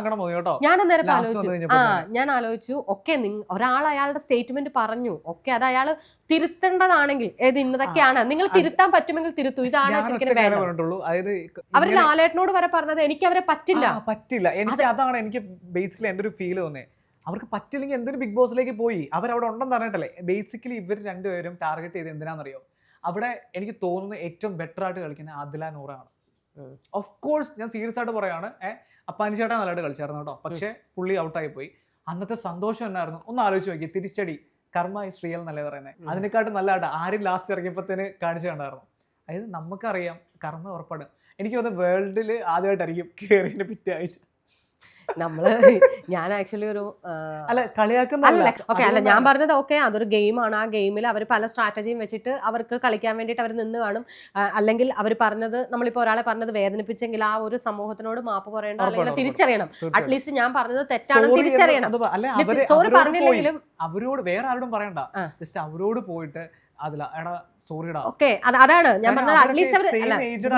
ഞാൻ അന്നേരം ആലോചിച്ചു. ആ ഞാൻ ആലോചിച്ചു ഓക്കെ ഒരാൾ അയാളുടെ സ്റ്റേറ്റ്മെന്റ് പറഞ്ഞു. ഓക്കെ അത് അയാൾ തിരുത്തേണ്ടതാണെങ്കിൽ ഏത് ഇന്നതൊക്കെയാണ് നിങ്ങൾ തിരുത്താൻ പറ്റുമെങ്കിൽ തിരുത്തു. ഇതാണ് ശരിക്കും വേണ്ടത്. പറഞ്ഞിട്ടുള്ളൂ അതായത് അവർ ലാലേട്ടനോട് വരെ പറഞ്ഞത് എനിക്ക് അവരെ പറ്റില്ല. ആ, പറ്റില്ല. എനിക്ക് അതാണ് എനിക്ക് ബേസിക്കലി എന്റെ ഒരു ഫീൽ തോന്നേ അവർക്ക് പറ്റില്ലെങ്കിൽ എന്തൊരു ബിഗ് ബോസിലേക്ക് പോയി? അവർ അവിടെ ഉണ്ടെന്ന് പറഞ്ഞിട്ടല്ലേ ബേസിക്കലി ഇവർ രണ്ടുപേരും ടാർഗറ്റ് ചെയ്ത് എന്തിനാണെന്നറിയോ? അവിടെ എനിക്ക് തോന്നുന്നത് ഏറ്റവും ബെറ്റർ ആയിട്ട് കളിക്കുന്ന ആദില നൂറാണ് ഓഫ് കോഴ്സ് ഞാൻ സീരിയസ് ആയിട്ട് പറയാണ്. ഏഹ് അപ്പാനി ചേട്ടാ നല്ലതായിട്ട് കളിച്ചായിരുന്നു കേട്ടോ. പക്ഷേ പുള്ളി ഔട്ടായി പോയി. അന്നത്തെ സന്തോഷം എന്നായിരുന്നു? ഒന്ന് ആലോചിച്ച് നോക്കി തിരിച്ചടി. കർമ്മ ഇസ് റിയൽ എന്നല്ലേ പറയുന്നത്. അതിനെക്കാട്ടും നല്ലതായിട്ട് ആരും ലാസ്റ്റ് ഇറങ്ങിയപ്പോഴത്തേന് കാണിച്ചു കണ്ടായിരുന്നു. അതായത് നമുക്കറിയാം കർമ്മ ഉറപ്പാണ്. എനിക്ക് തോന്നുന്നു വേൾഡിൽ ആദ്യമായിട്ടായിരിക്കും കയറിയതിന്റെ പിറ്റേ ആഴ്ച. നമ്മൾ ഞാൻ ആക്ച്വലി ഒരു അല്ല കളിയാക്കുന്നല്ല ഓക്കെ അല്ല ഞാൻ പറഞ്ഞത് ഓക്കെ അതൊരു ഗെയിമാണ് ആ ഗെയിമിൽ അവർ പല സ്ട്രാറ്റജിയും വെച്ചിട്ട് അവർക്ക് കളിക്കാൻ വേണ്ടിയിട്ട് അവർ നിന്ന് കാണും. അല്ലെങ്കിൽ അവർ പറഞ്ഞത് നമ്മളിപ്പോൾ ഒരാളെ പറഞ്ഞത് വേദനിപ്പിച്ചെങ്കിൽ ആ ഒരു സമൂഹത്തിനോട് മാപ്പ് പറയേണ്ട അല്ലെങ്കിൽ തിരിച്ചറിയണം. അറ്റ്ലീസ്റ്റ് ഞാൻ പറഞ്ഞത് തെറ്റാണെന്ന് തിരിച്ചറിയണം. സോറി. പറഞ്ഞില്ലെങ്കിലും അവരോട് വേറെ ആരോടും പറയണ്ട. ജസ്റ്റ് അവരോട് പോയിട്ട് അതില എടാ ഓക്കെ അതാണ്. ഞാൻ പറഞ്ഞത് അറ്റ്ലീസ്റ്റ് അവർ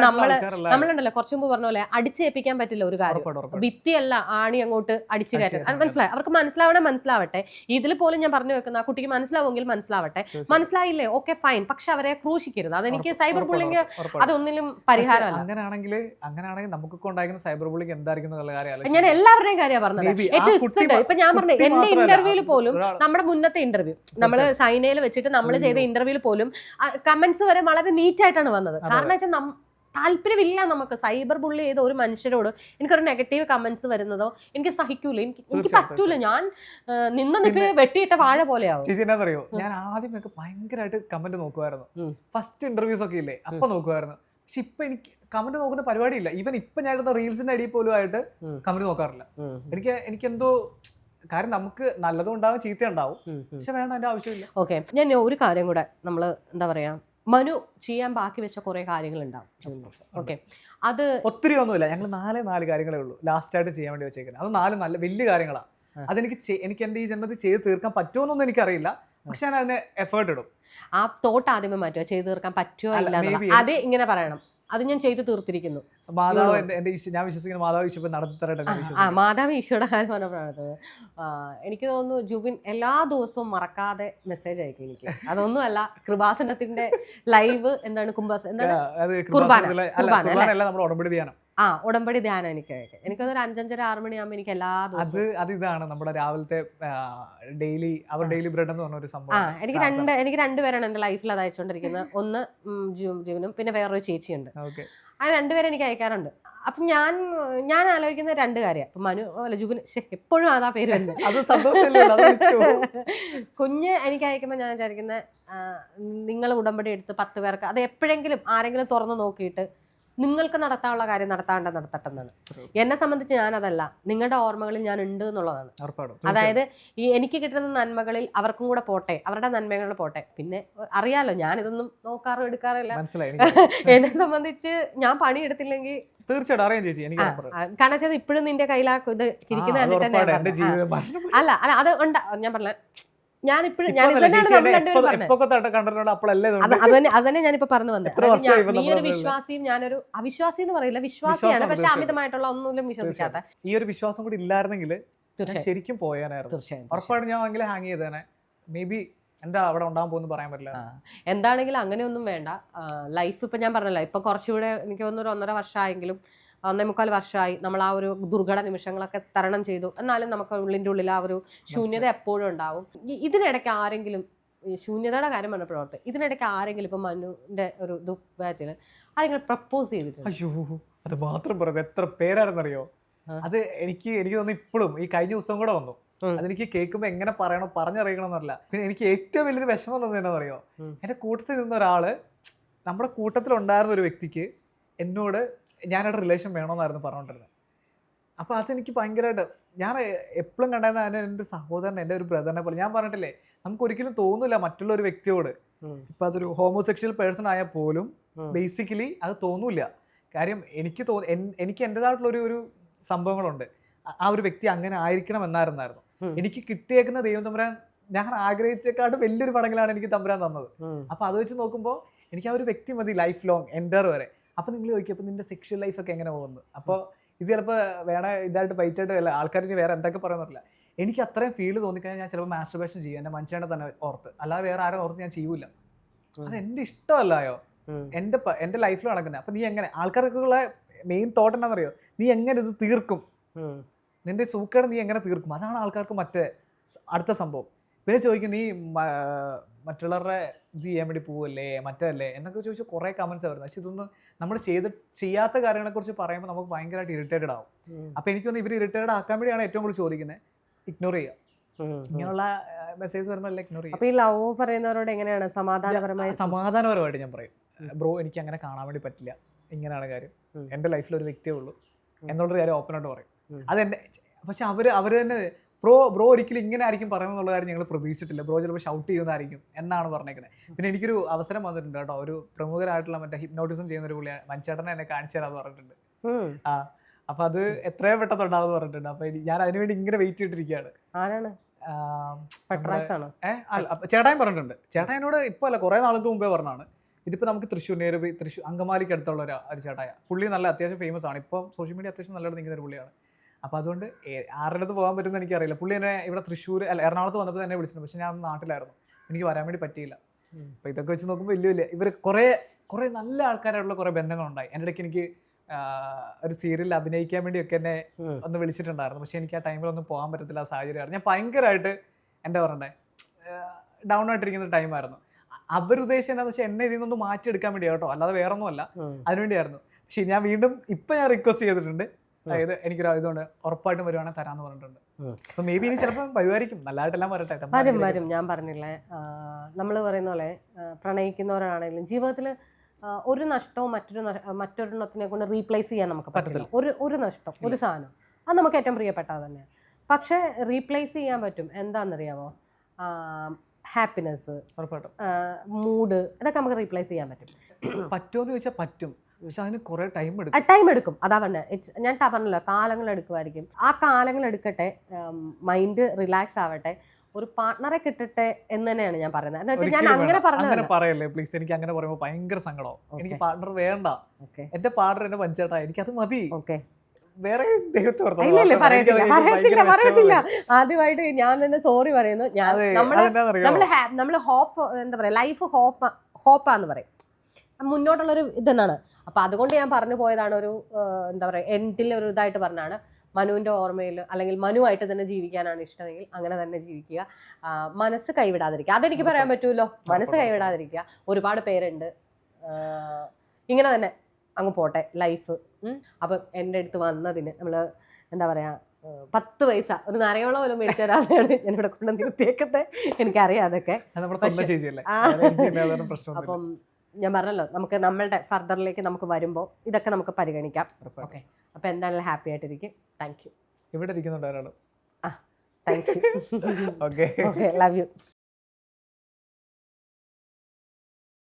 നമ്മൾ നമ്മളുണ്ടല്ലോ കുറച്ചു മുമ്പ് പറഞ്ഞ പോലെ അടിച്ചേൽപ്പിക്കാൻ പറ്റില്ല ഒരു കാര്യം. ഭിത്തിയല്ല ആണി അങ്ങോട്ട് അടിച്ചു കയറ്റും അത് മനസ്സിലായി? അവർക്ക് മനസ്സിലാവണേ മനസ്സിലാവട്ടെ. ഇതിൽ പോലും ഞാൻ പറഞ്ഞു വെക്കുന്ന ആ കുട്ടിക്ക് മനസ്സിലാവുമെങ്കിൽ മനസ്സിലാവട്ടെ. മനസ്സിലായില്ലേ? ഓക്കെ ഫൈൻ പക്ഷെ അവരെ ക്രൂശിക്കരുത്. അതെനിക്ക് സൈബർ ബുള്ളിങ് അതൊന്നിലും പരിഹാരമല്ല. അങ്ങനെയാണെങ്കിൽ അങ്ങനെയാണെങ്കിൽ നമുക്ക് ഉണ്ടായിരുന്ന സൈബർ ബുള്ളിങ് എന്തായിരിക്കും ഞാൻ എല്ലാവരുടെയും കാര്യമാണ് പറഞ്ഞത്. ഏറ്റവും ഇപ്പൊ ഞാൻ പറഞ്ഞു എന്റെ ഇന്റർവ്യൂവിൽ പോലും നമ്മുടെ മുന്നത്തെ ഇന്റർവ്യൂ നമ്മൾ ചൈനയിൽ വെച്ചിട്ട് നമ്മൾ ചെയ്ത. ഇന്റർവ്യൂവിൽ പോലും കമന്റ്സ് വരെ വളരെ നീറ്റ് ആയിട്ടാണ് വന്നത്. കാരണം വെച്ചാൽ താല്പര്യമില്ല നമുക്ക്. സൈബർ ബുള്ളി ചെയ്ത ഒരു മനുഷ്യരോട് എനിക്കൊരു നെഗറ്റീവ് കമന്റ്സ് വരുന്നതോ എനിക്ക് സഹിക്കൂല. എനിക്ക് എനിക്ക് പറ്റൂല. ഞാൻ നിന്ന് നിപ്പ് വെട്ടിയിട്ട വാഴ പോലെയാവും. ചേച്ചി എന്നാന്നറിയോ? ഞാൻ ആദ്യമൊക്കെ ഭയങ്കരമായിട്ട് കമന്റ് നോക്കുമായിരുന്നു ഫസ്റ്റ് ഇന്റർവ്യൂസ് ഒക്കെ ഇല്ലേ? അപ്പൊ നോക്കുമായിരുന്നു പക്ഷെ ഇപ്പൊ എനിക്ക് കമന്റ് നോക്കുന്ന പരിപാടിയില്ല. ഈവൻ ഇപ്പൊ ഞാൻ റീൽസിന്റെ അടിയിൽ പോലും ആയിട്ട് കമന്റ് നോക്കാറില്ല. എനിക്ക് എനിക്കെന്തോ കാര്യം നമുക്ക് നല്ലതും ഉണ്ടാവും ചീത്ത ഉണ്ടാവും. പക്ഷെ വേണ്ട അതിന്റെ ആവശ്യമില്ല. ഓക്കെ. ഞാൻ ഒരു കാര്യം കൂടെ നമ്മൾ എന്താ പറയാ മനു ചെയ്യാൻ ബാക്കി വെച്ച കുറെ കാര്യങ്ങൾ ഉണ്ടാവും ഓക്കെ. അത് ഒത്തിരി ഒന്നുമില്ല. ഞങ്ങൾ നാല് നാല് കാര്യങ്ങളേ ഉള്ളൂ. ലാസ്റ്റ് ആയിട്ട് ചെയ്യാൻ വേണ്ടി വെച്ചേക്കുന്നത് അത് നാല് നല്ല വലിയ കാര്യങ്ങളാണ്. അതെനിക്ക് എനിക്ക് എന്റെ ഈ ജന്മത്തിൽ ചെയ്ത് തീർക്കാൻ പറ്റുമോന്നൊന്നും എനിക്കറിയില്ല. പക്ഷെ ഞാൻ അതിന് എഫേർട്ട് ഇടും. ആ തോട്ട് ആദ്യമേ മാറ്റുക. ചെയ്തു തീർക്കാൻ പറ്റുമോ ഇല്ല അത് ഇങ്ങനെ പറയണം. അത് ഞാൻ ചെയ്തു തീർത്തിരിക്കുന്നു. മാതാവ് ഞാൻ വിശ്വസിക്കുന്ന മാതാവ് ഈശോ നടത്തി തരട്ടെ ആ. മാതാവ് ഈശോയുടെ കാര്യം പറഞ്ഞപ്പോഴാണ് എനിക്ക് തോന്നുന്നു ജുബിൻ എല്ലാ ദിവസവും മറക്കാതെ മെസ്സേജ് അയക്കും എനിക്ക്. അതൊന്നും അല്ല കൃപാസനത്തിന്റെ ലൈവ് എന്താണ് കുംഭാസ എന്താണ് കുർബാന, അല്ല നമ്മുടെ ഉടമ്പടി ധ്യാനം. ആ ഉടമ്പടി ധ്യാനം എനിക്ക് അയക്കും എനിക്കൊന്നൊരു അഞ്ചഞ്ചര ആറ് മണിയാകുമ്പോൾ എനിക്ക് എല്ലാ അത് ദിവസവും അത് ഇതാണ് നമ്മുടെ രാവിലത്തെ ഡെയിലി അവർ ഡെയിലി ബ്രെഡ് എന്ന് പറഞ്ഞ ഒരു സംഭവം ആ എനിക്ക് രണ്ട് എനിക്ക് രണ്ടുപേരാണ് എന്റെ ലൈഫിൽ അത് അയച്ചുകൊണ്ടിരിക്കുന്നത്. <laughs> ഒന്ന് ജീവനും പിന്നെ വേറൊരു ചേച്ചിയുണ്ട്. ഓക്കെ. ആ രണ്ടുപേരെ എനിക്ക് അയക്കാറുണ്ട്. അപ്പം ഞാൻ ഞാൻ ആലോചിക്കുന്ന രണ്ട് കാര്യം. മനു അല്ല ജുബിന് എപ്പോഴും അതാ പേര് അത് അത്. <laughs> കുഞ്ഞ് എനിക്ക് അയക്കുമ്പോൾ ഞാൻ വിചാരിക്കുന്നത് നിങ്ങൾ ഉടമ്പടി എടുത്ത് പത്ത് പേർക്ക് അത് എപ്പോഴെങ്കിലും ആരെങ്കിലും തുറന്ന് നോക്കിയിട്ട് നിങ്ങൾക്ക് നടത്താനുള്ള കാര്യം നടത്താണ്ട് നടത്തട്ടെന്നാണ്. എന്നെ സംബന്ധിച്ച് ഞാനതല്ല. നിങ്ങളുടെ ഓർമ്മകളിൽ ഞാൻ ഉണ്ട് എന്നുള്ളതാണ് അതായത് ഈ എനിക്ക് കിട്ടുന്ന നന്മകളിൽ അവർക്കും കൂടെ പോട്ടെ അവരുടെ നന്മകൾ പോട്ടെ. പിന്നെ അറിയാലോ ഞാൻ ഇതൊന്നും നോക്കാറോ എടുക്കാറില്ല. <laughs> എന്നെ സംബന്ധിച്ച് ഞാൻ പണിയെടുത്തില്ലെങ്കിൽ തീർച്ചയായിട്ടും അറിയാം ചേച്ചി എനിക്ക് കാരണം വെച്ചാൽ ഇപ്പോഴും നിന്റെ കയ്യിലാക്കുന്നത് ഇത് ഇരിക്കുന്ന ഞാൻ അല്ല അല്ല അത് ഉണ്ടാ ഞാൻ പറഞ്ഞ ഞാൻ ഇപ്പോഴും ഞാൻ ഇതന്നെയാണ് നമ്മൾ രണ്ടുപേരും പറഞ്ഞത്. അതന്നെ ഞാനിപ്പോ പറഞ്ഞു വന്നത്. നീ ഒരു വിശ്വാസിയും ഞാനൊരു അവിശ്വാസി എന്ന് പറയില്ല വിശ്വാസിയാണ്. പക്ഷെ. അമിതമായിട്ടുള്ള ഒന്നും വിശ്വസിക്കാത്ത ഈ ഒരു വിശ്വാസം കൂടി ഇല്ലായിരുന്നെങ്കിൽ ശരിക്കും പോയാനായിരുന്നു. തീർച്ചയായും. ഞാൻ ഹാങ് ചെയ്തേനെ. മേ ബി എന്താ അവിടെ ഉണ്ടാകാൻ പോകുന്നു പറയാൻ പറ്റില്ല. എന്താണെങ്കിലും അങ്ങനെയൊന്നും വേണ്ട. ലൈഫ് ഇപ്പൊ ഞാൻ പറഞ്ഞല്ലോ ഇപ്പൊ കുറച്ചുകൂടെ എനിക്ക് തോന്നുന്നു ഒരു ഒന്നര വർഷമായെങ്കിലും ഒന്നേ മുക്കാൽ വർഷമായി നമ്മൾ ആ ഒരു ദുർഘട നിമിഷങ്ങളൊക്കെ തരണം ചെയ്തു. എന്നാലും നമുക്ക് ഉള്ളിന്റെ ഉള്ളിൽ ആ ഒരു ശൂന്യത എപ്പോഴും ഉണ്ടാവും. ഇതിനിടയ്ക്ക് ആരെങ്കിലും ഈ ശൂന്യതയുടെ കാര്യം പറഞ്ഞപ്പോഴോട്ട് ഇതിനിടയ്ക്ക് ആരെങ്കിലും ഇപ്പം മനുവിന്റെ ഒരു ഇത് ബാച്ചിൽ ആരെങ്കിലും പ്രപ്പോസ് ചെയ്തിട്ടുണ്ട്? അയ്യോ അത് മാത്രം പറയുന്നത് എത്ര പേരാണെന്നറിയോ? ആ. അത് എനിക്ക് എനിക്ക് തോന്നുന്നു ഇപ്പോഴും ഈ കഴിഞ്ഞ ദിവസം കൂടെ വന്നു. അതെനിക്ക് കേൾക്കുമ്പോൾ എങ്ങനെ പറയണോ പറഞ്ഞറിയിക്കണം എന്നല്ല പിന്നെ എനിക്ക് ഏറ്റവും വലിയൊരു വിഷമം തോന്നുന്നത് എന്താണെന്നറിയോ? ഉം. എന്റെ കൂട്ടത്തിൽ നിന്ന ഒരാൾ നമ്മുടെ കൂട്ടത്തിലുണ്ടായിരുന്ന ഒരു വ്യക്തിക്ക് എന്നോട് ഞാനവിടെ റിലേഷൻ വേണമെന്നായിരുന്നു പറഞ്ഞുകൊണ്ടിരുന്നത് അപ്പോൾ അതെനിക്ക് ഭയങ്കരമായിട്ട് ഞാൻ എപ്പോഴും കണ്ടായിരുന്ന അതിന് എന്റെ ഒരു സഹോദരൻ എന്റെ ഒരു ബ്രദറിനെ പോലെ. ഞാൻ പറഞ്ഞിട്ടില്ലേ നമുക്ക് ഒരിക്കലും തോന്നില്ല മറ്റുള്ള ഒരു വ്യക്തിയോട്. ഇപ്പം അതൊരു ഹോമോസെക്ഷൽ പേഴ്സൺ ആയാൽ പോലും ബേസിക്കലി അത് തോന്നൂല കാര്യം എനിക്ക് തോ എനിക്ക് എന്റെതായിട്ടുള്ള ഒരു ഒരു സംഭവങ്ങളുണ്ട്. ആ- ഒരു വ്യക്തി അങ്ങനെ ആയിരിക്കണം എന്നായിരുന്നായിരുന്നു. എനിക്ക് കിട്ടിയേക്കുന്ന ദൈവം തമ്പുരാൻ ഞാൻ ആഗ്രഹിച്ചേക്കാട്ട് വലിയൊരു പടങ്ങളാണ് എനിക്ക് തമ്പുരാൻ തന്നത്. അപ്പോൾ അത് വെച്ച് നോക്കുമ്പോൾ എനിക്ക് ആ ഒരു വ്യക്തി മതി ലൈഫ് ലോങ് എന്റെ വരെ. അപ്പോൾ നിങ്ങൾ ചോദിക്കും അപ്പോൾ നിന്റെ സെക്ഷൽ ലൈഫ് ഒക്കെ എങ്ങനെ പോകുന്നു? അപ്പോൾ ഇത് ചിലപ്പോൾ വേണേ ഇതായിട്ട് പൈറ്റായിട്ട് അല്ല ആൾക്കാർ ഇനി വേറെ എന്തൊക്കെ പറയുന്നില്ല എനിക്ക് അത്രയും ഫീൽ തോന്നിക്കഴിഞ്ഞാൽ ഞാൻ ചിലപ്പോൾ മാസ്റ്റർബേഷൻ ചെയ്യും എന്റെ മനുഷ്യനെ തന്നെ ഓർത്ത്. അല്ലാതെ വേറെ ആരും ഓർത്ത് ഞാൻ ചെയ്യൂല. അത് എന്റെ ഇഷ്ടമല്ലായോ. എന്റെ എന്റെ ലൈഫിൽ നടക്കുന്നത് അപ്പം നീ എങ്ങനെ ആൾക്കാർക്കുള്ള മെയിൻ തോട്ട് എന്താണെന്നറിയോ നീ എങ്ങനെ ഇത് തീർക്കും? നിന്റെ സൂക്കേട് നീ എങ്ങനെ തീർക്കും? അതാണ് ആൾക്കാർക്ക് മറ്റേ അടുത്ത സംഭവം. പിന്നെ ചോദിക്കും നീ മറ്റുള്ളവരുടെ ഇത് ചെയ്യാൻ വേണ്ടി പോവല്ലേ? മറ്റല്ലേ? എന്നൊക്കെ ചോദിച്ചാൽ കുറേ കമൻസ് വരുന്നത് പക്ഷെ ഇതൊന്നും നമ്മൾ ചെയ്ത് ചെയ്യാത്ത കാര്യങ്ങളെക്കുറിച്ച് പറയുമ്പോൾ നമുക്ക് ഭയങ്കരമായിട്ട് ഇറിറ്റേറ്റഡ് ആവും. അപ്പൊ അപ്പോൾ എനിക്കൊന്ന് ഇവർ ഇറിറ്റേറ്റഡ് ആക്കാൻ വേണ്ടിയാണ് ഏറ്റവും കൂടുതൽ ചോദിക്കുന്നത് ഇഗ്നോർ ചെയ്യുക. ഇങ്ങനെയുള്ള മെസ്സേജ് വരുമ്പോൾ ഇഗ്നോർ ചെയ്യുക. ഈ ലവ് പറയുന്നവരോട് എങ്ങനെയാണ് സമാധാനപരമായി സമാധാനപരമായിട്ട് ഞാൻ പറയും. ബ്രോ എനിക്ക് അങ്ങനെ കാണാൻ വേണ്ടി പറ്റില്ല. ഇങ്ങനെയാണ് കാര്യം. എന്റെ എന്റെ ലൈഫിൽ ഒരു വ്യക്തിയേ ഉള്ളൂ. എന്നുള്ളൊരു കാര്യം ഓപ്പൺ ആയിട്ട് പറയും. അതെന്നെ പക്ഷെ അവർ അവർ തന്നെ ബ്രോ ബ്രോ ഒരിക്കലും ഇങ്ങനെ ആയിരിക്കും പറയുമെന്നുള്ള കാര്യം ഞങ്ങൾ പ്രതീക്ഷിച്ചിട്ടില്ല. ബ്രോ ചിലപ്പോൾ ഷൗട്ട് ചെയ്യുന്നതായിരിക്കും എന്നാണ് പറഞ്ഞേക്കുന്നത്. പിന്നെ എനിക്കൊരു അവസരം വന്നിട്ടുണ്ട് കേട്ടോ. ഒരു പ്രമുഖരായിട്ടുള്ള മറ്റേ ഹിപ്നോട്ടിസം ചെയ്യുന്ന ഒരു പുള്ളിയാണ് മഞ്ചേട്ടനെ എന്നെ കാണിച്ചു തരാമെന്ന് പറഞ്ഞിട്ടുണ്ട്. ആ അപ്പൊ അത് എത്രയും പെട്ടെന്ന് ഉണ്ടാവും പറഞ്ഞിട്ടുണ്ട്. അപ്പൊ ഞാൻ അതിനുവേണ്ടി ഇങ്ങനെ വെയിറ്റ് ചെയ്തിട്ടിരിക്കുകയാണ്. ആരാണ്? ചേട്ടായും പറഞ്ഞിട്ടുണ്ട്. ചേട്ടാ എന്നോട് ഇപ്പൊ അല്ല കുറെ നാൾക്ക് മുമ്പേ പറഞ്ഞാണ് ഇതിപ്പോ നമുക്ക് തൃശ്ശൂർ നേരെ തൃശ്ശൂർ അങ്കമാലിക്ക് അടുത്തുള്ള ഒരു ഒരു ചേട്ടായ പുള്ളി നല്ല അത്യാവശ്യം ഫേമസ് ആണ്. ഇപ്പൊ സോഷ്യൽ മീഡിയ അത്യാവശ്യം നല്ലോണം നിൽക്കുന്ന ഒരു പുള്ളിയാണ്. അപ്പൊ അതുകൊണ്ട് ആരുടെ അടുത്ത് പോകാൻ പറ്റുമെന്ന് എനിക്കറിയില്ല. പുള്ളി എന്നെ ഇവിടെ തൃശ്ശൂർ അല്ല എറണാകുളത്ത് വന്നപ്പോൾ തന്നെ വിളിച്ചിട്ടുണ്ട് പക്ഷെ ഞാൻ നാട്ടിലായിരുന്നു. എനിക്ക് വരാൻ വേണ്ടി പറ്റിയില്ല. അപ്പോൾ ഇതൊക്കെ വെച്ച് നോക്കുമ്പോൾ വലിയ വലിയ ഇവർ കുറേ കുറേ നല്ല ആൾക്കാരായിട്ടുള്ള കുറേ ബന്ധങ്ങളുണ്ടായി. എന്റെ ഇടയ്ക്ക് എനിക്ക് ഒരു സീരിയലിൽ അഭിനയിക്കാൻ വേണ്ടിയൊക്കെ എന്നെ ഒന്ന് വിളിച്ചിട്ടുണ്ടായിരുന്നു. പക്ഷേ എനിക്ക് ആ ടൈമിൽ ടൈമിലൊന്നും പോകാൻ പറ്റത്തില്ല ആ സാഹചര്യമായിരുന്നു. ഞാൻ ഭയങ്കരമായിട്ട് എന്താ പറയണ്ടേ ഡൗൺ ആയിട്ടിരിക്കുന്ന ടൈമായിരുന്നു. അവരുദ്ദേശം എന്താണെന്ന് വെച്ചാൽ എന്നെ ഇതിൽ നിന്നൊന്ന് മാറ്റിയെടുക്കാൻ വേണ്ടിയാണ് കേട്ടോ. അല്ലാതെ വേറൊന്നുമല്ല. അതിനുവേണ്ടിയായിരുന്നു. പക്ഷെ ഞാൻ വീണ്ടും ഇപ്പം ഞാൻ റിക്വസ്റ്റ് ചെയ്തിട്ടുണ്ട്. അതായത് എനിക്ക് ഇതുകൊണ്ട് ഉറപ്പായിട്ടും വരുവാണെങ്കിൽ തരാന്ന് പറഞ്ഞിട്ടുണ്ട്. അപ്പൊ മേ ബി ഇനി ചിലപ്പോൾ വരുവായിരിക്കും നല്ലതായിട്ടെല്ലാം വരട്ടെ ട്ടോ. വരും വരും. ഞാൻ പറഞ്ഞില്ലേ നമ്മൾ പറയുന്ന പോലെ പ്രണയിക്കുന്നവരാണെങ്കിലും ജീവിതത്തിൽ ഒരു നഷ്ടവും മറ്റൊരു മറ്റൊരെണ്ണത്തിനെ കൊണ്ട് റീപ്ലേസ് ചെയ്യാൻ നമുക്ക് പറ്റില്ല. ഒരു ഒരു നഷ്ടം ഒരു സാധനം. അത് നമുക്ക് ഏറ്റവും പ്രിയപ്പെട്ടത് തന്നെ. പക്ഷേ റീപ്ലേസ് ചെയ്യാൻ പറ്റും. എന്താണെന്നറിയാമോ? ഹാപ്പിനെസ് മൂഡ് ഇതൊക്കെ നമുക്ക് റീപ്ലേസ് ചെയ്യാൻ പറ്റും. പറ്റുമോന്ന് ചോദിച്ചാൽ പറ്റും. പക്ഷെ അതിന് കുറെ ടൈം എടുക്കും. ടൈം എടുക്കും. അതാ പറഞ്ഞത് ഇറ്റ്സ് ഞാൻ പറഞ്ഞല്ലോ കാലങ്ങൾ എടുക്കുമായിരിക്കും. ആ കാലങ്ങൾ എടുക്കട്ടെ മൈൻഡ് റിലാക്സ് ആവട്ടെ ഒരു പാർട്ട്ണറെ കിട്ടട്ടെ എന്ന് തന്നെയാണ് ഞാൻ പറയുന്നത്. എന്ന് വെച്ചാൽ ഞാൻ അങ്ങനെ. അങ്ങനെ പറയല്ലേ പ്ലീസ് എനിക്ക് അങ്ങനെ പറയുമ്പോൾ ഭയങ്കര സങ്കടം. എനിക്ക് പാർട്ണർ വേണ്ട. എന്റെ പാർട്ണർ എന്നെ പഞ്ചേട്ടാ എനിക്ക് അത് മതി. ഓക്കെ വേറെ ദൈവത്തെ ഓർത്തോ. ഇല്ല ഇല്ല എനിക്ക് പറയത്തില്ല. പറയത്തില്ല. പറയത്തില്ല. ആദ്യമായിട്ട് ഞാൻ തന്നെ സോറി പറയുന്നു. ഞാൻ നമ്മൾ നമ്മൾ ഹോപ്പ് എന്താ പറയാ ലൈഫ് ഹോപ്പ് ഹോപ്പാന്ന് പറയും. മുന്നോട്ടുള്ളൊരു ഇതെന്നാണ്. അപ്പൊ അതുകൊണ്ട് ഞാൻ പറഞ്ഞു പോയതാണ് ഒരു എന്താ പറയുക എൻഡിൽ ഒരു ഇതായിട്ട് പറഞ്ഞാണ് മനുവിന്റെ ഓർമ്മയിൽ അല്ലെങ്കിൽ മനുവായിട്ട് തന്നെ ജീവിക്കാനാണ് ഇഷ്ടമെങ്കിൽ അങ്ങനെ തന്നെ ജീവിക്കുക. മനസ്സ് കൈവിടാതിരിക്കുക. അതെനിക്ക് പറയാൻ പറ്റുമല്ലോ മനസ്സ് കൈവിടാതിരിക്കുക. ഒരുപാട് പേരുണ്ട്. ഇങ്ങനെ തന്നെ അങ്ങ് പോട്ടെ ലൈഫ് അപ്പം എന്റെ അടുത്ത് വന്നതിന് നമ്മൾ എന്താ പറയുക പത്ത് പൈസ ഒരു നരയോളം പോലും മേടിച്ച ഒരാളെയാണ് ഞാൻ ഇവിടെ കൊണ്ട് നിർത്തിയേക്കത്തെ എനിക്കറിയാം അതൊക്കെ. അപ്പം ഞാൻ പറഞ്ഞല്ലോ നമുക്ക് നമ്മളുടെ ഫർദറിലേക്ക് നമുക്ക് വരുമ്പോൾ ഇതൊക്കെ നമുക്ക് പരിഗണിക്കാം. ഓക്കെ അപ്പോൾ എന്തായാലും ഹാപ്പി ആയിട്ടിരിക്കും. താങ്ക് യു ഇവിടെ ഇരിക്കുന്നുണ്ട് ആ thank you okay okay love you